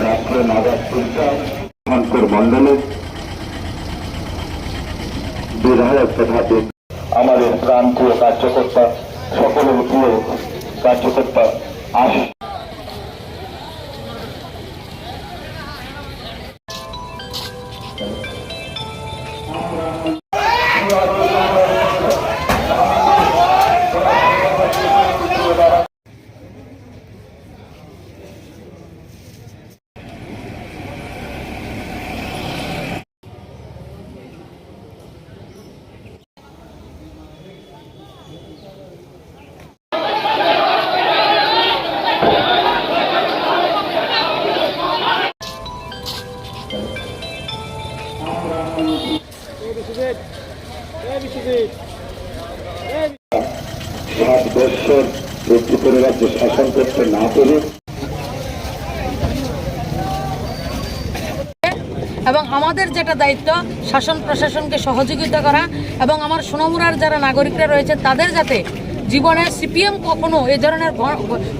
রাষ্ট্র নাগা সরকার মন্ত্রীর মন্ডলে বিধায়ক তথা আমাদের প্রান্তীয় কার্যকর্তা সকলের প্রিয় কার্যকর্তা আশ সাত ত্রিপুরা রাজ্য শাসন করতে না পেরে এবং আমাদের যেটা দায়িত্ব, শাসন প্রশাসনকে সহযোগিতা করা এবং আমার সোনামুরার যারা নাগরিকরা রয়েছে, তাদের যাতে জীবনে সিপিএম কখনো এ ধরনের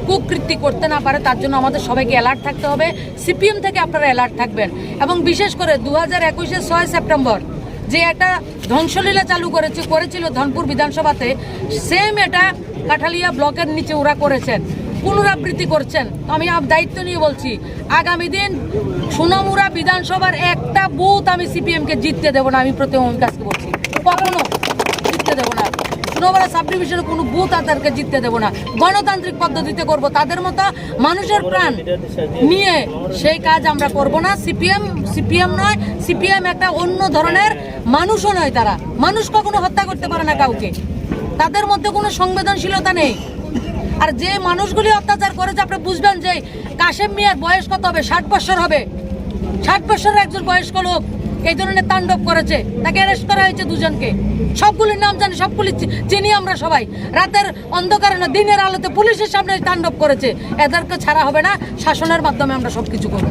কুকৃতি করতে না পারে, তার জন্য আমাদের সবাইকে অ্যালার্ট থাকতে হবে। সিপিএম থেকে আপনারা অ্যালার্ট থাকবেন। এবং বিশেষ করে দু হাজার একুশের ছয় সেপ্টেম্বর যে একটা ধ্বংসলীলা চালু করেছে, করেছিল ধনপুর বিধানসভাতে সেম এটা কাঠালিয়া ব্লকের নিচে ওরা করেছেন। পুনরাবৃত্তি করছেন। আমি আপ দায়িত্ব নিয়ে বলছি, আগামী দিন সোনামুড়া বিধানসভার একটা বুথ আমি সিপিএমকে জিততে দেবো না, আমি প্রথম কাছকে বলছি। কখনো জিততে দেবো না। সোনামুড়া সাব ডিভিশনে কোনো বুথ তাদেরকে জিততে দেবো না। গণতান্ত্রিক পদ্ধতিতে করব তাদের মতো মানুষের প্রাণ নিয়ে সেই কাজ আমরা করব না। সিপিএম সিপিএম নয়, সিপিএম একটা অন্য ধরনের মানুষও নয় তারা। মানুষ কখনো হত্যা করতে পারে না কাউকে। তাদের মধ্যে কোনো সংবেদনশীলতা নেই। আর যে মানুষগুলি অত্যাচার করেছে, আপনি বুঝবেন যে কাশেম মিয়ার বয়স কত হবে? ষাট বছর হবে। ষাট বছরের একজন বয়স্ক লোক। এই ধরনের তাণ্ডব করেছে। তাকে অ্যারেস্ট করা হয়েছে দুজনকে। সবগুলির নাম জানি, সবগুলি চিনি আমরা সবাই। রাতের অন্ধকার না, দিনের আলোতে পুলিশের সামনে তাণ্ডব করেছে। এদেরকে ছাড়া হবে না, শাসনের মাধ্যমে আমরা সব কিছু করব।